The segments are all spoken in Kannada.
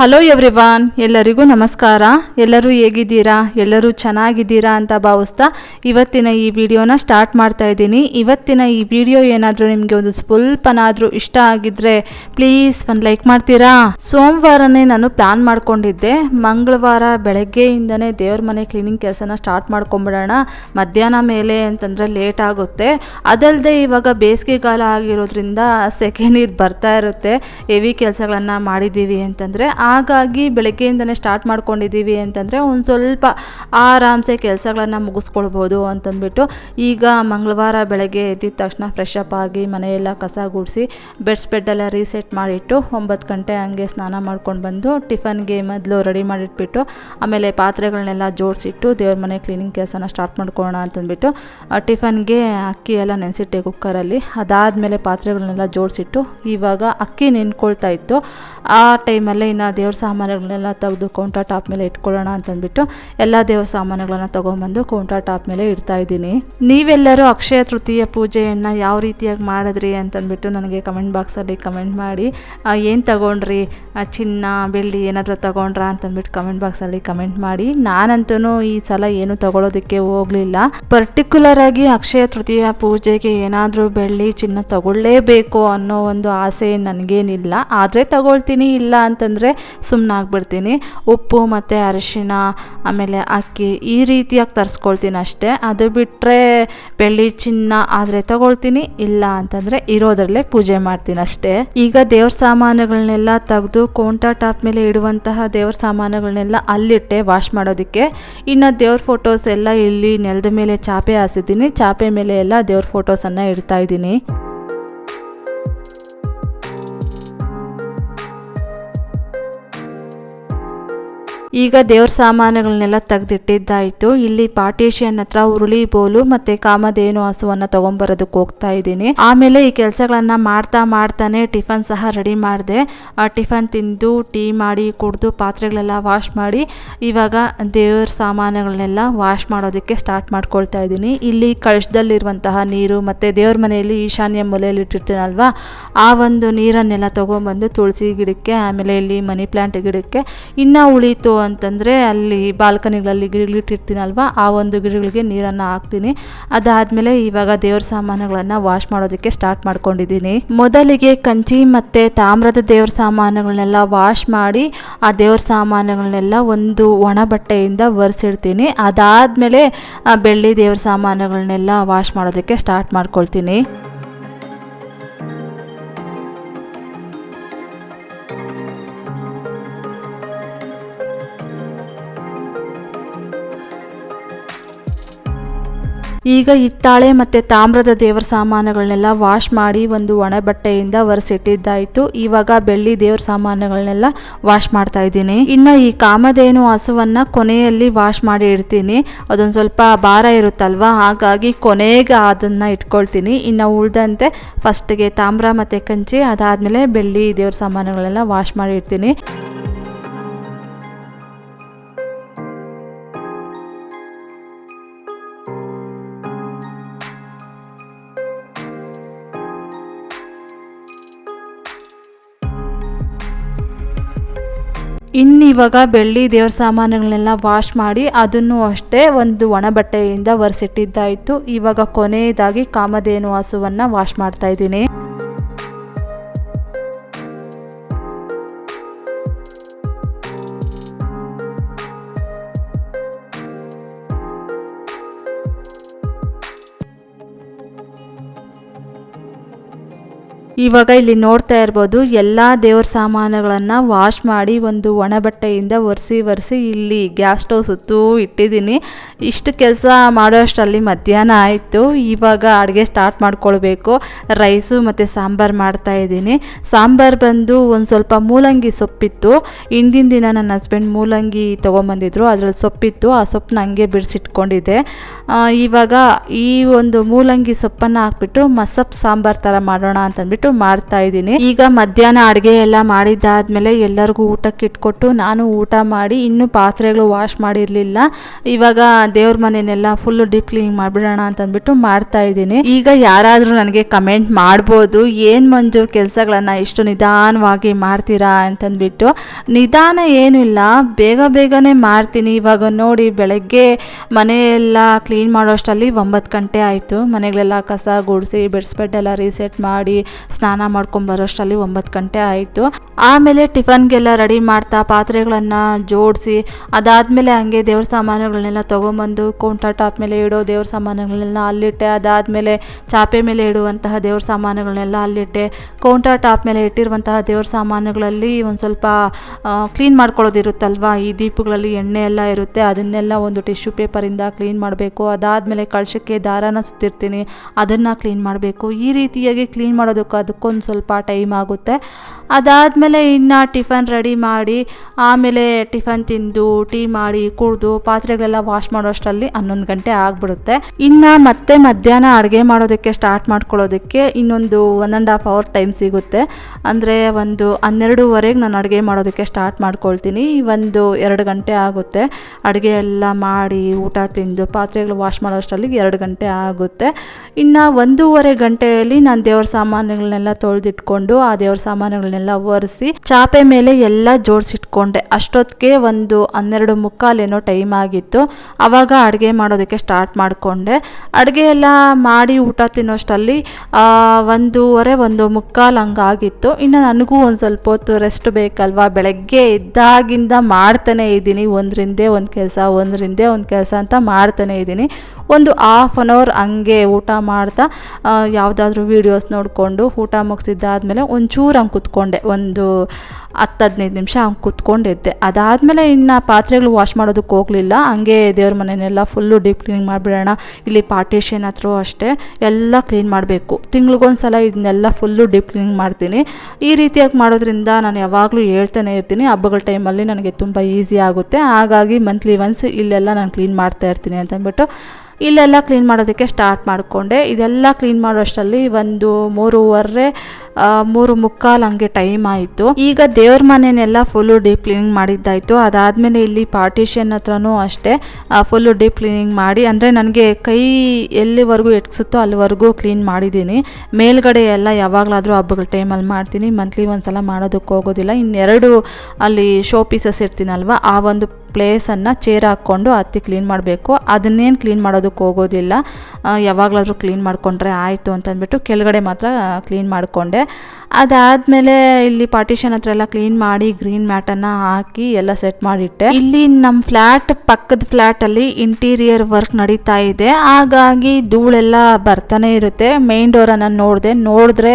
ಹಲೋ ಎವ್ರಿವಾನ್ ಎಲ್ಲರಿಗೂ ನಮಸ್ಕಾರ. ಎಲ್ಲರೂ ಹೇಗಿದ್ದೀರಾ? ಎಲ್ಲರೂ ಚೆನ್ನಾಗಿದ್ದೀರಾ ಅಂತ ಭಾವಿಸ್ತಾ ಇವತ್ತಿನ ಈ ವಿಡಿಯೋನ ಸ್ಟಾರ್ಟ್ ಮಾಡ್ತಾ ಇದ್ದೀನಿ. ಇವತ್ತಿನ ಈ ವಿಡಿಯೋ ಏನಾದರೂ ನಿಮಗೆ ಒಂದು ಸ್ವಲ್ಪನಾದರೂ ಇಷ್ಟ ಆಗಿದ್ರೆ ಪ್ಲೀಸ್ ಒಂದು ಲೈಕ್ ಮಾಡ್ತೀರಾ? ಸೋಮವಾರನೇ ನಾನು ಪ್ಲಾನ್ ಮಾಡ್ಕೊಂಡಿದ್ದೆ. ಮಂಗಳವಾರ ಬೆಳಗ್ಗೆಯಿಂದನೇ ದೇವ್ರ ಮನೆ ಕ್ಲೀನಿಂಗ್ ಕೆಲಸನ ಸ್ಟಾರ್ಟ್ ಮಾಡ್ಕೊಂಬಿಡೋಣ. ಮಧ್ಯಾಹ್ನ ಮೇಲೆ ಅಂತಂದರೆ ಲೇಟ್ ಆಗುತ್ತೆ. ಅದಲ್ಲದೆ ಇವಾಗ ಬೇಸಿಗೆಗಾಲ ಆಗಿರೋದ್ರಿಂದ ಸೆಕೆ ನೀರು ಬರ್ತಾ ಇರುತ್ತೆ. ಹೆವಿ ಕೆಲಸಗಳನ್ನು ಮಾಡಿದ್ದೀವಿ ಅಂತಂದರೆ ಹಾಗಾಗಿ ಬೆಳಗ್ಗೆಯಿಂದನೇ ಸ್ಟಾರ್ಟ್ ಮಾಡ್ಕೊಂಡಿದ್ದೀವಿ ಅಂತಂದರೆ ಒಂದು ಸ್ವಲ್ಪ ಆರಾಮ್ಸೆ ಕೆಲಸಗಳನ್ನು ಮುಗಿಸ್ಕೊಳ್ಬೋದು ಅಂತಂದ್ಬಿಟ್ಟು ಈಗ ಮಂಗಳವಾರ ಬೆಳಗ್ಗೆ ಎದ್ದಿದ ತಕ್ಷಣ ಫ್ರೆಶ್ ಅಪ್ ಆಗಿ ಮನೆಯೆಲ್ಲ ಕಸ ಗುಡಿಸಿ ಬೆಡ್ಸ್ ಬೆಡ್ಡೆಲ್ಲ ರೀಸೆಟ್ ಮಾಡಿಟ್ಟು ಒಂಬತ್ತು ಗಂಟೆ ಹಂಗೆ ಸ್ನಾನ ಮಾಡ್ಕೊಂಡು ಬಂದು ಟಿಫನ್ಗೆ ಮೊದಲು ರೆಡಿ ಮಾಡಿಟ್ಬಿಟ್ಟು ಆಮೇಲೆ ಪಾತ್ರೆಗಳನ್ನೆಲ್ಲ ಜೋಡಿಸಿಟ್ಟು ದೇವ್ರ ಮನೆ ಕ್ಲೀನಿಂಗ್ ಕೆಲಸನ ಸ್ಟಾರ್ಟ್ ಮಾಡ್ಕೊಳ್ಳೋಣ ಅಂತಂದ್ಬಿಟ್ಟು ಟಿಫನ್ಗೆ ಅಕ್ಕಿ ಎಲ್ಲ ನೆನೆಸಿಟ್ಟೆ ಕುಕ್ಕರಲ್ಲಿ ಅದಾದಮೇಲೆ ಪಾತ್ರೆಗಳನ್ನೆಲ್ಲ ಜೋಡಿಸಿಟ್ಟು ಇವಾಗ ಅಕ್ಕಿ ನೆನ್ಕೊಳ್ತಾ ಇತ್ತು. ಆ ಟೈಮಲ್ಲೇ ಇನ್ನು ದೇವ್ರ ಸಾಮಾನುಗಳನ್ನೆಲ್ಲ ತೆಗೆದು ಕೌಂಟರ್ ಟಾಪ್ ಮೇಲೆ ಇಟ್ಕೊಳ್ಳೋಣ ಅಂತಂದ್ಬಿಟ್ಟು ಎಲ್ಲ ದೇವ್ರ ಸಾಮಾನುಗಳನ್ನ ತೊಗೊಂಬಂದು ಕೌಂಟರ್ ಟಾಪ್ ಮೇಲೆ ಇಡ್ತಾ ಇದ್ದೀನಿ. ನೀವೆಲ್ಲರೂ ಅಕ್ಷಯ ತೃತೀಯ ಪೂಜೆಯನ್ನು ಯಾವ ರೀತಿಯಾಗಿ ಮಾಡಿದ್ರಿ ಅಂತಂದ್ಬಿಟ್ಟು ನನಗೆ ಕಮೆಂಟ್ ಬಾಕ್ಸಲ್ಲಿ ಕಮೆಂಟ್ ಮಾಡಿ ಏನು ತಗೊಂಡ್ರಿ? ಚಿನ್ನ, ಬೆಳ್ಳಿ ಏನಾದರೂ ತಗೊಂಡ್ರಾ ಅಂತಂದ್ಬಿಟ್ಟು ಕಮೆಂಟ್ ಬಾಕ್ಸಲ್ಲಿ ಕಮೆಂಟ್ ಮಾಡಿ. ನಾನಂತೂ ಈ ಸಲ ಏನು ತಗೊಳ್ಳೋದಕ್ಕೆ ಹೋಗಲಿಲ್ಲ. ಪರ್ಟಿಕ್ಯುಲರ್ ಆಗಿ ಅಕ್ಷಯ ತೃತೀಯ ಪೂಜೆಗೆ ಏನಾದರೂ ಬೆಳ್ಳಿ, ಚಿನ್ನ ತಗೊಳ್ಳೇಬೇಕು ಅನ್ನೋ ಒಂದು ಆಸೆ ನನಗೇನಿಲ್ಲ. ಆದರೆ ತಗೊಳ್ತೀನಿ ಇಲ್ಲ ಅಂತಂದರೆ ಸುಮ್ಮನಾಗ್ಬಿಡ್ತೀನಿ ಉಪ್ಪು ಮತ್ತು ಅರಿಶಿಣ, ಆಮೇಲೆ ಅಕ್ಕಿ ಈ ರೀತಿಯಾಗಿ ತರಿಸ್ಕೊಳ್ತೀನಿ ಅಷ್ಟೇ. ಅದು ಬಿಟ್ಟರೆ ಬೆಳ್ಳಿ, ಚಿನ್ನ ಆದರೆ ತಗೊಳ್ತೀನಿ, ಇಲ್ಲ ಅಂತಂದರೆ ಇರೋದರಲ್ಲೇ ಪೂಜೆ ಮಾಡ್ತೀನಿ ಅಷ್ಟೇ. ಈಗ ದೇವ್ರ ಸಾಮಾನುಗಳನ್ನೆಲ್ಲ ತೆಗೆದು ಕೋಂಟಾ ಟಾಪ್ ಮೇಲೆ ಇಡುವಂತಹ ದೇವ್ರ ಸಾಮಾನುಗಳನ್ನೆಲ್ಲ ಅಲ್ಲಿಟ್ಟೆ ವಾಶ್ ಮಾಡೋದಕ್ಕೆ. ಇನ್ನು ದೇವ್ರ ಫೋಟೋಸ್ ಎಲ್ಲ ಇಲ್ಲಿ ನೆಲದ ಮೇಲೆ ಚಾಪೆ ಹಾಸಿದ್ದೀನಿ. ಚಾಪೆ ಮೇಲೆ ಎಲ್ಲ ದೇವ್ರ ಫೋಟೋಸನ್ನು ಇಡ್ತಾ ಇದ್ದೀನಿ. ಈಗ ದೇವ್ರ ಸಾಮಾನುಗಳನ್ನೆಲ್ಲ ತೆಗೆದಿಟ್ಟಿದ್ದಾಯ್ತು. ಇಲ್ಲಿ ಪಾರ್ಟೇಷನ್ ಹತ್ರ ಉರುಳಿ, ಬೋಲು ಮತ್ತೆ ಕಾಮಧೇನು ಹಸುವನ್ನ ತಗೊಂಬರೋದಕ್ಕೆ ಹೋಗ್ತಾ ಇದ್ದೀನಿ. ಆಮೇಲೆ ಈ ಕೆಲಸಗಳನ್ನ ಮಾಡ್ತಾ ಮಾಡ್ತಾನೆ ಟಿಫನ್ ಸಹ ರೆಡಿ ಮಾಡಿದೆ. ಆ ಟಿಫನ್ ತಿಂದು, ಟೀ ಮಾಡಿ, ಕುಡಿದು, ಪಾತ್ರೆಗಳೆಲ್ಲ ವಾಶ್ ಮಾಡಿ, ಇವಾಗ ದೇವ್ರ ಸಾಮಾನುಗಳನ್ನೆಲ್ಲ ವಾಶ್ ಮಾಡೋದಕ್ಕೆ ಸ್ಟಾರ್ಟ್ ಮಾಡ್ಕೊಳ್ತಾ ಇದ್ದೀನಿ. ಇಲ್ಲಿ ಕಳಶದಲ್ಲಿರುವಂತಹ ನೀರು ಮತ್ತು ದೇವ್ರ ಮನೆಯಲ್ಲಿ ಈಶಾನ್ಯ ಮೂಲೆಯಲ್ಲಿ ಇಟ್ಟಿರ್ತೀನಲ್ವಾ, ಆ ಒಂದು ನೀರನ್ನೆಲ್ಲ ತೊಗೊಂಬಂದು ತುಳಸಿ ಗಿಡಕ್ಕೆ, ಆಮೇಲೆ ಇಲ್ಲಿ ಮನಿ ಪ್ಲ್ಯಾಂಟ್ ಗಿಡಕ್ಕೆ, ಇನ್ನೂ ಉಳೀತು ಅಂತಂದರೆ ಅಲ್ಲಿ ಬಾಲ್ಕನಿಗಳಲ್ಲಿ ಗಿಡಗಳಿಟ್ಟಿರ್ತೀನಲ್ವ ಆ ಒಂದು ಗಿಡಗಳಿಗೆ ನೀರನ್ನು ಹಾಕ್ತೀನಿ. ಅದಾದಮೇಲೆ ಇವಾಗ ದೇವ್ರ ಸಾಮಾನುಗಳನ್ನು ವಾಶ್ ಮಾಡೋದಕ್ಕೆ ಸ್ಟಾರ್ಟ್ ಮಾಡ್ಕೊಂಡಿದ್ದೀನಿ. ಮೊದಲಿಗೆ ಕಂಚಿ ಮತ್ತು ತಾಮ್ರದ ದೇವ್ರ ಸಾಮಾನುಗಳನ್ನೆಲ್ಲ ವಾಶ್ ಮಾಡಿ, ಆ ದೇವ್ರ ಸಾಮಾನುಗಳನ್ನೆಲ್ಲ ಒಂದು ಒಣ ಬಟ್ಟೆಯಿಂದ ಒರೆಸಿಡ್ತೀನಿ. ಅದಾದಮೇಲೆ ಬೆಳ್ಳಿ ದೇವ್ರ ಸಾಮಾನುಗಳನ್ನೆಲ್ಲ ವಾಶ್ ಮಾಡೋದಕ್ಕೆ ಸ್ಟಾರ್ಟ್ ಮಾಡ್ಕೊಳ್ತೀನಿ. ಈಗ ಹಿತ್ತಾಳೆ ಮತ್ತು ತಾಮ್ರದ ದೇವರ ಸಾಮಾನುಗಳನ್ನೆಲ್ಲ ವಾಶ್ ಮಾಡಿ ಒಂದು ಒಣ ಬಟ್ಟೆಯಿಂದ ಒರೆಸಿಟ್ಟಿದ್ದಾಯಿತು. ಇವಾಗ ಬೆಳ್ಳಿ ದೇವ್ರ ಸಾಮಾನುಗಳನ್ನೆಲ್ಲ ವಾಶ್ ಮಾಡ್ತಾ ಇದ್ದೀನಿ. ಇನ್ನು ಈ ಕಾಮಧೇನು ಹಸುವನ್ನು ಕೊನೆಯಲ್ಲಿ ವಾಶ್ ಮಾಡಿ ಇಡ್ತೀನಿ. ಅದೊಂದು ಸ್ವಲ್ಪ ಭಾರ ಇರುತ್ತಲ್ವ? ಹಾಗಾಗಿ ಕೊನೆಗೆ ಅದನ್ನು ಇಟ್ಕೊಳ್ತೀನಿ. ಇನ್ನು ಉಳ್ದಂತೆ ಫಸ್ಟ್ಗೆ ತಾಮ್ರ ಮತ್ತು ಕಂಚಿ, ಅದಾದಮೇಲೆ ಬೆಳ್ಳಿ ದೇವ್ರ ಸಾಮಾನುಗಳನ್ನೆಲ್ಲ ವಾಶ್ ಮಾಡಿ ಇಡ್ತೀನಿ. ಇನ್ನಿವಾಗ ಬೆಳ್ಳಿ ದೇವ್ರ ಸಾಮಾನುಗಳನ್ನೆಲ್ಲ ವಾಶ್ ಮಾಡಿ ಅದನ್ನು ಅಷ್ಟೇ ಒಂದು ಒಣ ಬಟ್ಟೆಯಿಂದ ಒರೆಸಿಟ್ಟಿದ್ದಾಯಿತು. ಇವಾಗ ಕೊನೆಯದಾಗಿ ಕಾಮಧೇನು ಹಸುವನ್ನು ವಾಶ್ ಮಾಡ್ತಾ ಇದ್ದೀನಿ. ಇವಾಗ ಇಲ್ಲಿ ನೋಡ್ತಾ ಇರ್ಬೋದು, ಎಲ್ಲ ದೇವ್ರ ಸಾಮಾನುಗಳನ್ನು ವಾಶ್ ಮಾಡಿ ಒಂದು ಒಣ ಬಟ್ಟೆಯಿಂದ ಒರೆಸಿ ಒರೆಸಿ ಇಲ್ಲಿ ಗ್ಯಾಸ್ ಸ್ಟವ್ ಸುತ್ತೂ ಇಟ್ಟಿದ್ದೀನಿ. ಇಷ್ಟು ಕೆಲಸ ಮಾಡೋಷ್ಟರಲ್ಲಿ ಮಧ್ಯಾಹ್ನ ಆಯಿತು. ಇವಾಗ ಅಡುಗೆ ಸ್ಟಾರ್ಟ್ ಮಾಡ್ಕೊಳ್ಬೇಕು. ರೈಸು ಮತ್ತು ಸಾಂಬಾರು ಮಾಡ್ತಾ ಇದ್ದೀನಿ. ಸಾಂಬಾರು ಬಂದು ಒಂದು ಸ್ವಲ್ಪ ಮೂಲಂಗಿ ಸೊಪ್ಪಿತ್ತು. ಹಿಂದಿನ ದಿನ ನನ್ನ ಹಸ್ಬೆಂಡ್ ಮೂಲಂಗಿ ತೊಗೊಂಬಂದಿದ್ರು. ಅದರಲ್ಲಿ ಸೊಪ್ಪಿತ್ತು. ಆ ಸೊಪ್ಪನ್ನ ಹಂಗೆ ಬಿಡಿಸಿಟ್ಕೊಂಡಿದ್ದೆ. ಇವಾಗ ಈ ಒಂದು ಮೂಲಂಗಿ ಸೊಪ್ಪನ್ನು ಹಾಕ್ಬಿಟ್ಟು ಮಸಪ್ ಸಾಂಬಾರು ಥರ ಮಾಡೋಣ ಅಂತಂದ್ಬಿಟ್ಟು ಅಂದ್ಬಿಟ್ಟು ಮಾಡ್ತಾ ಇದ್ದೀನಿ. ಈಗ ಮಧ್ಯಾಹ್ನ ಅಡುಗೆ ಎಲ್ಲ ಮಾಡಿದ್ದಾದ್ಮೇಲೆ ಎಲ್ಲರಿಗೂ ಊಟಕ್ಕೆ ಇಟ್ಕೊಟ್ಟು ನಾನು ಊಟ ಮಾಡಿ ಇನ್ನೂ ಪಾತ್ರೆಗಳು ವಾಶ್ ಮಾಡಿರಲಿಲ್ಲ. ಇವಾಗ ದೇವ್ರ ಮನೆನೆಲ್ಲ ಫುಲ್ ಡೀಪ್ ಕ್ಲೀನ್ ಮಾಡಿಬಿಡೋಣ ಅಂತಂದ್ಬಿಟ್ಟು ಮಾಡ್ತಾ ಇದ್ದೀನಿ. ಈಗ ಯಾರಾದರೂ ನನಗೆ ಕಮೆಂಟ್ ಮಾಡ್ಬೋದು. ಏನು ಮಂಜು ಕೆಲಸಗಳನ್ನು ಇಷ್ಟು ನಿಧಾನವಾಗಿ ಮಾಡ್ತೀರಾ ಅಂತಂದ್ಬಿಟ್ಟು. ನಿಧಾನ ಏನೂ ಇಲ್ಲ. ಬೇಗ ಬೇಗನೆ ಮಾಡ್ತೀನಿ. ಇವಾಗ ನೋಡಿ ಬೆಳಗ್ಗೆ ಮನೆಯೆಲ್ಲ ಕ್ಲೀನ್ ಮಾಡೋಷ್ಟರಲ್ಲಿ ಒಂಬತ್ತು ಗಂಟೆ ಆಯಿತು. ಮನೆಗಳೆಲ್ಲ ಕಸ ಗುಡಿಸಿ ಬೆಡ್ಸ್ಬೆಡ್ ಎಲ್ಲ ರೀಸೆಟ್ ಮಾಡಿ ಸ್ನಾನ ಮಾಡ್ಕೊಂಬರೋಷ್ಟರಲ್ಲಿ ಒಂಬತ್ತು ಗಂಟೆ ಆಯಿತು. ಆಮೇಲೆ ಟಿಫನ್ಗೆಲ್ಲ ರೆಡಿ ಮಾಡ್ತಾ ಪಾತ್ರೆಗಳನ್ನು ಜೋಡಿಸಿ, ಅದಾದಮೇಲೆ ಹಂಗೆ ದೇವ್ರ ಸಾಮಾನುಗಳನ್ನೆಲ್ಲ ತೊಗೊಂಬಂದು ಕೌಂಟರ್ ಟಾಪ್ ಮೇಲೆ ಇಡೋ ದೇವ್ರ ಸಾಮಾನುಗಳನ್ನೆಲ್ಲ ಅಲ್ಲಿಟ್ಟೆ. ಅದಾದಮೇಲೆ ಚಾಪೆ ಮೇಲೆ ಇಡುವಂತಹ ದೇವ್ರ ಸಾಮಾನುಗಳನ್ನೆಲ್ಲ ಅಲ್ಲಿಟ್ಟೆ. ಕೌಂಟರ್ ಟಾಪ್ ಮೇಲೆ ಇಟ್ಟಿರುವಂತಹ ದೇವ್ರ ಸಾಮಾನುಗಳಲ್ಲಿ ಒಂದು ಸ್ವಲ್ಪ ಕ್ಲೀನ್ ಮಾಡ್ಕೊಳ್ಳೋದಿರುತ್ತಲ್ವ? ಈ ದೀಪಗಳಲ್ಲಿ ಎಣ್ಣೆ ಎಲ್ಲ ಇರುತ್ತೆ. ಅದನ್ನೆಲ್ಲ ಒಂದು ಟಿಶ್ಯೂ ಪೇಪರಿಂದ ಕ್ಲೀನ್ ಮಾಡಬೇಕು. ಅದಾದಮೇಲೆ ಕಳಶಕ್ಕೆ ದಾರಾನ ಸುತ್ತಿರ್ತೀನಿ. ಅದನ್ನು ಕ್ಲೀನ್ ಮಾಡಬೇಕು. ಈ ರೀತಿಯಾಗಿ ಕ್ಲೀನ್ ಮಾಡೋದಕ್ಕೆ ಅದಕ್ಕೊಂದು ಸ್ವಲ್ಪ ಟೈಮ್ ಆಗುತ್ತೆ. ಅದಾದಮೇಲೆ ಇನ್ನು ಟಿಫನ್ ರೆಡಿ ಮಾಡಿ, ಆಮೇಲೆ ಟಿಫನ್ ತಿಂದು, ಟೀ ಮಾಡಿ, ಕುಡಿದು, ಪಾತ್ರೆಗಳೆಲ್ಲ ವಾಶ್ ಮಾಡೋಷ್ಟರಲ್ಲಿ ಹನ್ನೊಂದು ಗಂಟೆ ಆಗಿಬಿಡುತ್ತೆ. ಇನ್ನು ಮತ್ತೆ ಮಧ್ಯಾಹ್ನ ಅಡುಗೆ ಮಾಡೋದಕ್ಕೆ ಸ್ಟಾರ್ಟ್ ಮಾಡ್ಕೊಳ್ಳೋದಕ್ಕೆ ಇನ್ನೊಂದು one and half hour time ಸಿಗುತ್ತೆ. ಅಂದರೆ ಒಂದು ಹನ್ನೆರಡೂವರೆಗೆ ನಾನು ಅಡುಗೆ ಮಾಡೋದಕ್ಕೆ ಸ್ಟಾರ್ಟ್ ಮಾಡ್ಕೊಳ್ತೀನಿ. ಒಂದು ಎರಡು ಗಂಟೆ ಆಗುತ್ತೆ. ಅಡುಗೆ ಎಲ್ಲ ಮಾಡಿ, ಊಟ ತಿಂದು, ಪಾತ್ರೆಗಳು ವಾಶ್ ಮಾಡೋಷ್ಟರಲ್ಲಿ ಎರಡು ಗಂಟೆ ಆಗುತ್ತೆ. ಇನ್ನು ಒಂದೂವರೆ ಗಂಟೆಯಲ್ಲಿ ನಾನು ದೇವ್ರ ಸಾಮಾನುಗಳನ್ನೆಲ್ಲ ತೊಳೆದಿಟ್ಕೊಂಡು ಆ ದೇವ್ರ ಸಾಮಾನುಗಳನ್ನೆಲ್ಲ ಒರೆಸಿ ಚಾಪೆ ಮೇಲೆ ಎಲ್ಲ ಜೋಡಿಸಿಟ್ಕೊಂಡೆ. ಅಷ್ಟೊತ್ತಿಗೆ ಒಂದು ಹನ್ನೆರಡು ಮುಕ್ಕಾಲೇನೋ ಟೈಮ್ ಆಗಿತ್ತು. ಆವಾಗ ಅಡುಗೆ ಮಾಡೋದಕ್ಕೆ ಸ್ಟಾರ್ಟ್ ಮಾಡಿಕೊಂಡೆ. ಅಡುಗೆ ಎಲ್ಲ ಮಾಡಿ ಊಟ ತಿನ್ನೋಷ್ಟರಲ್ಲಿ ಆ, ಒಂದೂವರೆ ಒಂದು ಮುಕ್ಕಾಲು ಹಂಗಾಗಿತ್ತು. ಇನ್ನು ನನಗೂ ಒಂದು ಸ್ವಲ್ಪ ಹೊತ್ತು ರೆಸ್ಟ್ ಬೇಕಲ್ವಾ? ಬೆಳಗ್ಗೆ ಇದ್ದಾಗಿಂದ ಮಾಡ್ತಾನೆ ಇದ್ದೀನಿ. ಒಂದರಿಂದೇ ಒಂದು ಕೆಲಸ ಒಂದರಿಂದೇ ಒಂದು ಕೆಲಸ ಅಂತ ಮಾಡ್ತಾನೆ ಇದ್ದೀನಿ. ಒಂದು ಹಾಫ್ ಆನ್ ಅವರ್ ಹಂಗೆ ಊಟ ಮಾಡ್ತಾ ಯಾವುದಾದ್ರೂ ವೀಡಿಯೋಸ್ ನೋಡಿಕೊಂಡು ಮುಗಿಸಿದ್ದಾದ್ಮೇಲೆ ಒಂಚೂರು ಹಂಗೆ ಕುತ್ಕೊಂಡೆ. ಒಂದು ಹತ್ತು ಹದಿನೈದು ನಿಮಿಷ ಹಂಗೆ ಕುತ್ಕೊಂಡಿದ್ದೆ. ಅದಾದಮೇಲೆ ಇನ್ನು ಪಾತ್ರೆಗಳು ವಾಶ್ ಮಾಡೋದಕ್ಕೆ ಹೋಗಲಿಲ್ಲ. ಹಂಗೆ ದೇವ್ರ ಮನೆಯನ್ನೆಲ್ಲ ಫುಲ್ಲು ಡೀಪ್ ಕ್ಲೀನಿಂಗ್ ಮಾಡಿಬಿಡೋಣ. ಇಲ್ಲಿ ಪಾರ್ಟೇಷನ್ ಹತ್ರ ಅಷ್ಟೇ ಎಲ್ಲ ಕ್ಲೀನ್ ಮಾಡಬೇಕು. ತಿಂಗ್ಳಿಗೊಂದ್ಸಲ ಇದನ್ನೆಲ್ಲ ಫುಲ್ಲು ಡೀಪ್ ಕ್ಲೀನಿಂಗ್ ಮಾಡ್ತೀನಿ. ಈ ರೀತಿಯಾಗಿ ಮಾಡೋದ್ರಿಂದ ನಾನು ಯಾವಾಗಲೂ ಹೇಳ್ತಾನೆ ಇರ್ತೀನಿ. ಹಬ್ಬಗಳ ಟೈಮಲ್ಲಿ ನನಗೆ ತುಂಬ ಈಸಿ ಆಗುತ್ತೆ. ಹಾಗಾಗಿ ಮಂತ್ಲಿ ಒನ್ಸ್ ಇಲ್ಲೆಲ್ಲ ನಾನು ಕ್ಲೀನ್ ಮಾಡ್ತಾ ಇರ್ತೀನಿ ಅಂತಂದ್ಬಿಟ್ಟು ಇಲ್ಲೆಲ್ಲ ಕ್ಲೀನ್ ಮಾಡೋದಕ್ಕೆ ಸ್ಟಾರ್ಟ್ ಮಾಡಿಕೊಂಡೆ. ಇದೆಲ್ಲ ಕ್ಲೀನ್ ಮಾಡೋಷ್ಟರಲ್ಲಿ ಒಂದು ಮೂರುವರೆ ಮೂರು ಮುಕ್ಕಾಲು ಹಂಗೆ ಟೈಮ್ ಆಯಿತು. ಈಗ ದೇವ್ರ ಮನೆಯನ್ನೆಲ್ಲ ಫುಲ್ಲು ಡೀಪ್ ಕ್ಲೀನಿಂಗ್ ಮಾಡಿದ್ದಾಯಿತು. ಅದಾದಮೇಲೆ ಇಲ್ಲಿ ಪಾರ್ಟಿಷನ್ ಹತ್ರನೂ ಅಷ್ಟೇ ಫುಲ್ಲು ಡೀಪ್ ಕ್ಲೀನಿಂಗ್ ಮಾಡಿ, ಅಂದರೆ ನನಗೆ ಕೈ ಎಲ್ಲಿವರೆಗೂ ಎಟ್ಸುತ್ತೋ ಅಲ್ಲಿವರೆಗೂ ಕ್ಲೀನ್ ಮಾಡಿದ್ದೀನಿ. ಮೇಲ್ಗಡೆ ಎಲ್ಲ ಯಾವಾಗಲಾದರೂ ಹಬ್ಬಗಳ ಟೈಮಲ್ಲಿ ಮಾಡ್ತೀನಿ. ಮಂತ್ಲಿ ಒಂದು ಸಲ ಮಾಡೋದಕ್ಕೆ ಹೋಗೋದಿಲ್ಲ. ಇನ್ನೆರಡು ಅಲ್ಲಿ ಶೋ ಪೀಸಸ್ ಇರ್ತೀನಲ್ವ ಆ ಒಂದು ಪ್ಲೇಸನ್ನು ಚೇರ್ ಹಾಕ್ಕೊಂಡು ಹತ್ತಿ ಕ್ಲೀನ್ ಮಾಡಬೇಕು. ಅದನ್ನೇನು ಕ್ಲೀನ್ ಹೋಗೋದಿಲ್ಲ. ಯಾವಾಗಲಾದರೂ ಕ್ಲೀನ್ ಮಾಡಿಕೊಂಡ್ರೆ ಆಯಿತು ಅಂತಂದ್ಬಿಟ್ಟು ಕೆಳಗಡೆ ಮಾತ್ರ ಕ್ಲೀನ್ ಮಾಡಿಕೊಂಡೆ. ಅದಾದಮೇಲೆ ಇಲ್ಲಿ ಪಾರ್ಟಿಷನ್ ಹತ್ರ ಎಲ್ಲ ಕ್ಲೀನ್ ಮಾಡಿ ಗ್ರೀನ್ ಮ್ಯಾಟನ್ನು ಹಾಕಿ ಎಲ್ಲ ಸೆಟ್ ಮಾಡಿಟ್ಟೆ. ಇಲ್ಲಿ ನಮ್ಮ ಫ್ಲ್ಯಾಟ್ ಪಕ್ಕದ ಫ್ಲ್ಯಾಟಲ್ಲಿ ಇಂಟೀರಿಯರ್ ವರ್ಕ್ ನಡೀತಾ ಇದೆ. ಹಾಗಾಗಿ ಧೂಳೆಲ್ಲ ಬರ್ತಾನೆ ಇರುತ್ತೆ. ಮೇನ್ ಡೋರನ್ನು ನೋಡಿದೆ, ನೋಡಿದ್ರೆ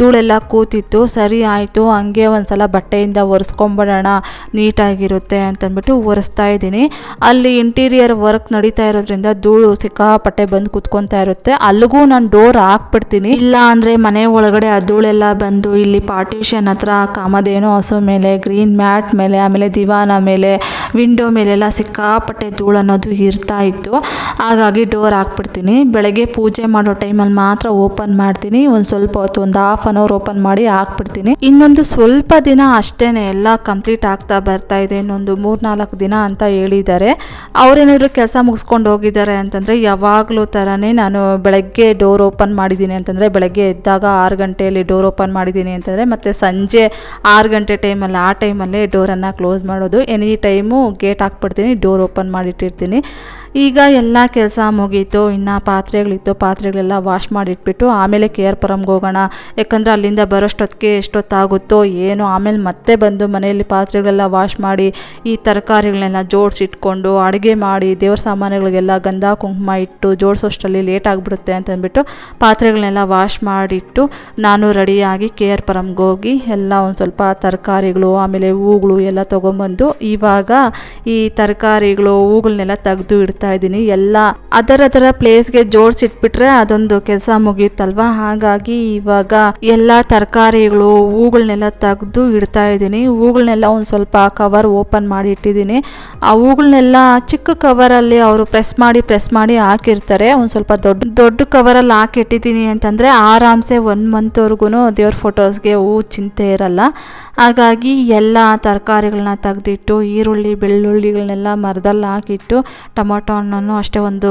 ಧೂಳೆಲ್ಲ ಕೂತಿತ್ತು. ಸರಿ ಆಯಿತು, ಹಂಗೆ ಒಂದ್ಸಲ ಬಟ್ಟೆಯಿಂದ ಒರೆಸ್ಕೊಂಬಿಡೋಣ, ನೀಟಾಗಿರುತ್ತೆ ಅಂತಂದ್ಬಿಟ್ಟು ಒರೆಸ್ತಾ ಇದ್ದೀನಿ. ಅಲ್ಲಿ ಇಂಟೀರಿಯರ್ ವರ್ಕ್ ನಡೀತಾ ಇರೋದ್ರಿಂದ ಧೂಳು ಸಿಕ್ಕಾಪಟ್ಟೆ ಬಂದು ಕೂತ್ಕೊತಾ ಇರುತ್ತೆ. ಅಲ್ಲಿಗೂ ನಾನು ಡೋರ್ ಹಾಕ್ಬಿಡ್ತೀನಿ. ಇಲ್ಲ ಅಂದರೆ ಮನೆ ಒಳಗಡೆ ಆ ಧೂಳೆಲ್ಲ ಬಂದು ಇಲ್ಲಿ ಪಾರ್ಟಿಷನ್ ಹತ್ರ ಕಾಮಧೇನು ಹಸು ಮೇಲೆ ಗ್ರೀನ್ ಮ್ಯಾಟ್ ಮೇಲೆ, ಆಮೇಲೆ ದಿವಾನ ಮೇಲೆ ವಿಂಡೋ ಮೇಲೆಲ್ಲ ಸಿಕ್ಕಾಪಟ್ಟೆ ಧೂಳು ಅನ್ನೋದು ಇರ್ತಾ ಇತ್ತು. ಹಾಗಾಗಿ ಡೋರ್ ಹಾಕ್ಬಿಡ್ತೀನಿ. ಬೆಳಗ್ಗೆ ಪೂಜೆ ಮಾಡೋ ಟೈಮಲ್ಲಿ ಮಾತ್ರ ಓಪನ್ ಮಾಡ್ತೀನಿ. ಒಂದು ಸ್ವಲ್ಪ ಹೊತ್ತು, ಒಂದು ಹಾಫ್ ಅನ್ ಅವರ್ ಓಪನ್ ಮಾಡಿ ಹಾಕ್ಬಿಡ್ತೀನಿ. ಇನ್ನೊಂದು ಸ್ವಲ್ಪ ದಿನ ಅಷ್ಟೇ ಎಲ್ಲ ಕಂಪ್ಲೀಟ್ ಆಗ್ತಾ ಬರ್ತಾ ಇದೆ. ಇನ್ನೊಂದು ಮೂರು ನಾಲ್ಕು ದಿನ ಅಂತ ಹೇಳಿದ್ದಾರೆ. ಅವರೇನಾದರೂ ಕೆಲಸ ಮುಗಿಸ್ಕೊಂಡು ಹೋಗಿದ್ದಾರೆ ಅಂತಂದರೆ ಯಾವಾಗಲೂ ಥರನೇ ನಾನು ಬೆಳಗ್ಗೆ ಡೋರ್ ಓಪನ್ ಮಾಡಿದ್ದೀನಿ ಅಂತಂದರೆ ಬೆಳಗ್ಗೆ ಎದ್ದಾಗ ಆರು ಗಂಟೆಯಲ್ಲಿ ಡೋರ್ ಓಪನ್ ಮಾಡಿದ್ದೀನಿ ಅಂತಂದರೆ ಮತ್ತು ಸಂಜೆ ಆರು ಗಂಟೆ ಟೈಮಲ್ಲಿ, ಆ ಟೈಮಲ್ಲೇ ಡೋರನ್ನು ಕ್ಲೋಸ್ ಮಾಡೋದು. ಎನಿ ಟೈಮು ಗೇಟ್ ಹಾಕ್ಬಿಡ್ತೀನಿ ಡೋರ್ ಓಪನ್ ಮಾಡಿಟ್ಟಿರ್ತೀನಿ. ಈಗ ಎಲ್ಲ ಕೆಲಸ ಮುಗೀತು, ಇನ್ನು ಪಾತ್ರೆಗಳಿತ್ತು, ಪಾತ್ರೆಗಳೆಲ್ಲ ವಾಶ್ ಮಾಡಿಟ್ಬಿಟ್ಟು ಆಮೇಲೆ ಕೆ ಆರ್ ಪುರಮ್ಗೆ ಹೋಗೋಣ. ಯಾಕಂದರೆ ಅಲ್ಲಿಂದ ಬರೋಷ್ಟೊತ್ತಿಗೆ ಎಷ್ಟೊತ್ತಾಗುತ್ತೋ ಏನೋ, ಆಮೇಲೆ ಮತ್ತೆ ಬಂದು ಮನೆಯಲ್ಲಿ ಪಾತ್ರೆಗಳೆಲ್ಲ ವಾಶ್ ಮಾಡಿ, ಈ ತರಕಾರಿಗಳನ್ನೆಲ್ಲ ಜೋಡಿಸಿಟ್ಕೊಂಡು ಅಡುಗೆ ಮಾಡಿ, ದೇವ್ರ ಸಾಮಾನುಗಳಿಗೆಲ್ಲ ಗಂಧ, ಕುಂಕುಮ ಇಟ್ಟು ಜೋಡಿಸೋಷ್ಟರಲ್ಲಿ ಲೇಟ್ ಆಗಿಬಿಡುತ್ತೆ ಅಂತಂದ್ಬಿಟ್ಟು ಪಾತ್ರೆಗಳನ್ನೆಲ್ಲ ವಾಶ್ ಮಾಡಿಟ್ಟು ನಾನು ರೆಡಿಯಾಗಿ ಕೆ ಆರ್ ಹೋಗಿ ಎಲ್ಲ ಒಂದು ಸ್ವಲ್ಪ ತರಕಾರಿಗಳು, ಆಮೇಲೆ ಹೂಗಳು ಎಲ್ಲ ತೊಗೊಂಬಂದು ಇವಾಗ ಈ ತರಕಾರಿಗಳು ಹೂಗಳನ್ನೆಲ್ಲ ತೆಗೆದು ಇಡ್ತಾ ಜೋಡಿಸಿಡ್ತಾ ಇದ್ದೀನಿ. ಎಲ್ಲ ಅದರದರ ಪ್ಲೇಸ್ಗೆ ಜೋಡಿಸಿಟ್ಬಿಟ್ರೆ ಅದೊಂದು ಕೆಲಸ ಮುಗಿಯುತ್ತಲ್ವಾ? ಹಾಗಾಗಿ ಇವಾಗ ಎಲ್ಲ ತರಕಾರಿಗಳು ಹೂಗಳನ್ನೆಲ್ಲ ತೆಗೆದು ಇಡ್ತಾ ಇದ್ದೀನಿ. ಹೂಗಳನ್ನೆಲ್ಲ ಒಂದು ಸ್ವಲ್ಪ ಕವರ್ ಓಪನ್ ಮಾಡಿ ಇಟ್ಟಿದ್ದೀನಿ. ಆ ಹೂಗಳನ್ನೆಲ್ಲ ಚಿಕ್ಕ ಕವರಲ್ಲಿ ಅವರು ಪ್ರೆಸ್ ಮಾಡಿ ಪ್ರೆಸ್ ಮಾಡಿ ಹಾಕಿರ್ತಾರೆ. ಒಂದು ಸ್ವಲ್ಪ ದೊಡ್ಡ ದೊಡ್ಡ ಕವರಲ್ಲಿ ಹಾಕಿಟ್ಟಿದ್ದೀನಿ ಅಂತಂದರೆ ಆರಾಮ್ಸೆ ಒನ್ ಮಂತ್ವರೆಗೂ ದೇವ್ರ ಫೋಟೋಸ್ಗೆ ಹೂ ಚಿಂತೆ ಇರಲ್ಲ. ಹಾಗಾಗಿ ಎಲ್ಲ ತರಕಾರಿಗಳನ್ನ ತೆಗೆದಿಟ್ಟು, ಈರುಳ್ಳಿ, ಬೆಳ್ಳುಳ್ಳಿಗಳನ್ನೆಲ್ಲ ಮರದಲ್ಲಿ ಹಾಕಿಟ್ಟು ಟೊಮೊಟೊ ಹಣ್ಣನ್ನು ಅಷ್ಟೇ ಒಂದು